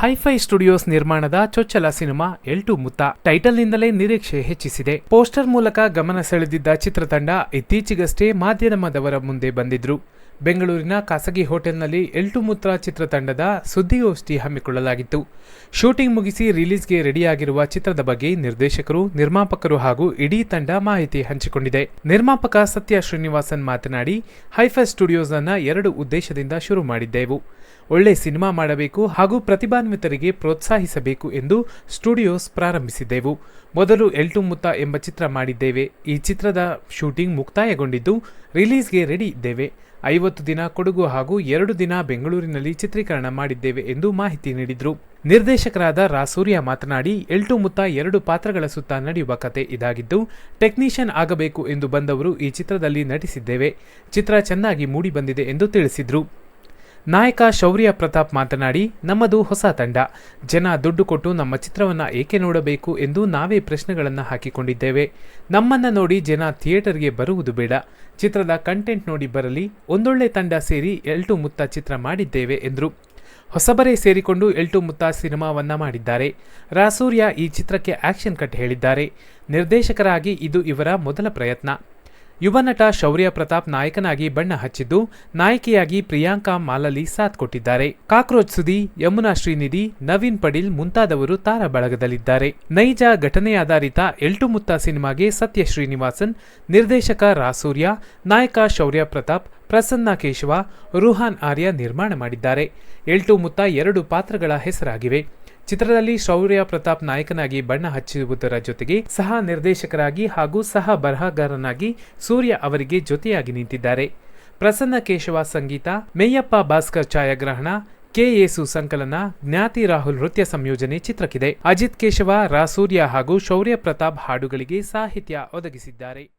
Hi fi studios ನಿರ್ಮಾಣದ ಚೊಚ್ಚಲ cinema ಎಲ್ಟು ಮುತ್ತ. ಟೈಟಲ್ನಿಂದಲೇ ನಿರೀಕ್ಷೆ ಹೆಚ್ಚಿಸಿದೆ. ಪೋಸ್ಟರ್ ಮೂಲಕ ಗಮನ ಸೆಳೆದಿದ್ದ ಚಿತ್ರತಂಡ ಇತ್ತೀಚೆಗಷ್ಟೇ ಮಾಧ್ಯಮದವರ ಮುಂದೆ ಬಂದಿದ್ರು. ಬೆಂಗಳೂರಿನ ಖಾಸಗಿ ಹೋಟೆಲ್ನಲ್ಲಿ ಎಲ್ಟು ಮುತ್ರ ಚಿತ್ರತಂಡದ ಸುದ್ದಿಗೋಷ್ಠಿ ಹಮ್ಮಿಕೊಳ್ಳಲಾಗಿತ್ತು. ಶೂಟಿಂಗ್ ಮುಗಿಸಿ ರಿಲೀಸ್ಗೆ ರೆಡಿಯಾಗಿರುವ ಚಿತ್ರದ ಬಗ್ಗೆ ನಿರ್ದೇಶಕರು, ನಿರ್ಮಾಪಕರು ಹಾಗೂ ಇಡೀ ತಂಡ ಮಾಹಿತಿ ಹಂಚಿಕೊಂಡಿದೆ. ನಿರ್ಮಾಪಕ ಸತ್ಯ ಶ್ರೀನಿವಾಸನ್ ಮಾತನಾಡಿ, ಹೈಫೈ ಸ್ಟುಡಿಯೋಸ್ ಅನ್ನ ಎರಡು ಉದ್ದೇಶದಿಂದ ಶುರು ಮಾಡಿದ್ದೆವು. ಒಳ್ಳೆ ಸಿನಿಮಾ ಮಾಡಬೇಕು ಹಾಗೂ ಪ್ರತಿಭಾನ್ವಿತರಿಗೆ ಪ್ರೋತ್ಸಾಹಿಸಬೇಕು ಎಂದು ಸ್ಟುಡಿಯೋಸ್ ಪ್ರಾರಂಭಿಸಿದ್ದೆವು. ಮೊದಲು ಎಲ್ಟು ಮುತ್ತ ಎಂಬ ಚಿತ್ರ ಮಾಡಿದ್ದೇವೆ. ಈ ಚಿತ್ರದ ಶೂಟಿಂಗ್ ಮುಕ್ತಾಯಗೊಂಡಿದ್ದು, ರಿಲೀಸ್ಗೆ ರೆಡಿ ಇದ್ದೇವೆ. ಐವತ್ತು ದಿನ ಕೊಡಗು ಹಾಗೂ ಎರಡು ದಿನ ಬೆಂಗಳೂರಿನಲ್ಲಿ ಚಿತ್ರೀಕರಣ ಮಾಡಿದ್ದೇವೆ ಎಂದು ಮಾಹಿತಿ ನೀಡಿದರು. ನಿರ್ದೇಶಕರಾದ ರಾಸೂರ್ಯ ಮಾತನಾಡಿ, ಎಲ್ಟು ಮುತ್ತ ಎರಡು ಪಾತ್ರಗಳ ಸುತ್ತ ನಡೆಯುವ ಕತೆ ಇದಾಗಿದ್ದು, ಟೆಕ್ನಿಷಿಯನ್ ಆಗಬೇಕು ಎಂದು ಬಂದವರು ಈ ಚಿತ್ರದಲ್ಲಿ ನಟಿಸಿದ್ದೇವೆ. ಚಿತ್ರ ಚೆನ್ನಾಗಿ ಮೂಡಿಬಂದಿದೆ ಎಂದು ತಿಳಿಸಿದರು. ನಾಯಕ ಶೌರ್ಯ ಪ್ರತಾಪ್ ಮಾತನಾಡಿ, ನಮ್ಮದು ಹೊಸ ತಂಡ. ಜನ ದುಡ್ಡು ಕೊಟ್ಟು ನಮ್ಮ ಚಿತ್ರವನ್ನ ಏಕೆ ನೋಡಬೇಕು ಎಂದು ನಾವೇ ಪ್ರಶ್ನೆಗಳನ್ನು ಹಾಕಿಕೊಂಡಿದ್ದೇವೆ. ನಮ್ಮನ್ನ ನೋಡಿ ಜನ ಥಿಯೇಟರ್ಗೆ ಬರುವುದು ಬೇಡ. ಚಿತ್ರದ ಕಂಟೆಂಟ್ ನೋಡಿ ಬರಲಿ, ಒಂದೊಳ್ಳೆ ತಂಡ ಸೇರಿ ಎಲ್ಟು ಮುತ್ತ ಚಿತ್ರ ಮಾಡಿದ್ದೇವೆ ಎಂದರು. ಹೊಸಬರೇ ಸೇರಿಕೊಂಡು ಎಲ್ಟು ಮುತ್ತ ಸಿನಿಮಾವನ್ನ ಮಾಡಿದ್ದಾರೆ. ರಾಸೂರ್ಯ ಈ ಚಿತ್ರಕ್ಕೆ ಆಕ್ಷನ್ ಕಟ್ ಹೇಳಿದ್ದಾರೆ. ನಿರ್ದೇಶಕರಾಗಿ ಇದು ಇವರ ಮೊದಲ ಪ್ರಯತ್ನ. ಯುವ ನಟ ಶೌರ್ಯ ಪ್ರತಾಪ್ ನಾಯಕನಾಗಿ ಬಣ್ಣ ಹಚ್ಚಿದ್ದು, ನಾಯಕಿಯಾಗಿ ಪ್ರಿಯಾಂಕಾ ಮಾಲಲಿ ಸಾಥ್ ಕೊಟ್ಟಿದ್ದಾರೆ. ಕಾಕ್ರೋಚ್ ಸುದಿ, ಯಮುನಾ ಶ್ರೀನಿಧಿ, ನವೀನ್ ಪಡೀಲ್ ಮುಂತಾದವರು ತಾರಾ ಬಳಗದಲ್ಲಿದ್ದಾರೆ ನೈಜ ಘಟನೆಯಾಧಾರಿತ ಎಲ್ಟು ಮುತ್ತ ಸಿನಿಮಾಗೆ ಸತ್ಯ ಶ್ರೀನಿವಾಸನ್, ನಿರ್ದೇಶಕ ರಾಸೂರ್ಯ, ನಾಯಕ ಶೌರ್ಯ ಪ್ರತಾಪ್, ಪ್ರಸನ್ನ ಕೇಶವ, ರುಹಾನ್ ಆರ್ಯ ನಿರ್ಮಾಣ ಮಾಡಿದ್ದಾರೆ. ಎಲ್ಟು ಮುತ್ತ ಎರಡು ಪಾತ್ರಗಳ ಹೆಸರಾಗಿವೆ. ಚಿತ್ರದಲ್ಲಿ ಶೌರ್ಯ ಪ್ರತಾಪ್ ನಾಯಕನಾಗಿ ಬಣ್ಣ ಹಚ್ಚಿರುವುದರ ಜೊತೆಗೆ ಸಹ ನಿರ್ದೇಶಕರಾಗಿ ಹಾಗೂ ಸಹ ಬರಹಗಾರನಾಗಿ ಸೂರ್ಯ ಅವರಿಗೆ ಜೊತೆಯಾಗಿ ನಿಂತಿದ್ದಾರೆ. ಪ್ರಸನ್ನ ಕೇಶವ ಸಂಗೀತ, ಮೇಯಪ್ಪ ಭಾಸ್ಕರ್ ಛಾಯಾಗ್ರಹಣ, ಕೆ ಯೇಸು ಸಂಕಲನ ಜ್ಞಾತಿ ರಾಹುಲ್ ನೃತ್ಯ ಸಂಯೋಜನೆ ಚಿತ್ರಕ್ಕಿದೆ. ಅಜಿತ್ ಕೇಶವ ರಾಸೂರ್ಯ ಹಾಗೂ ಶೌರ್ಯ ಪ್ರತಾಪ್ ಹಾಡುಗಳಿಗೆ ಸಾಹಿತ್ಯ ಒದಗಿಸಿದ್ದಾರೆ.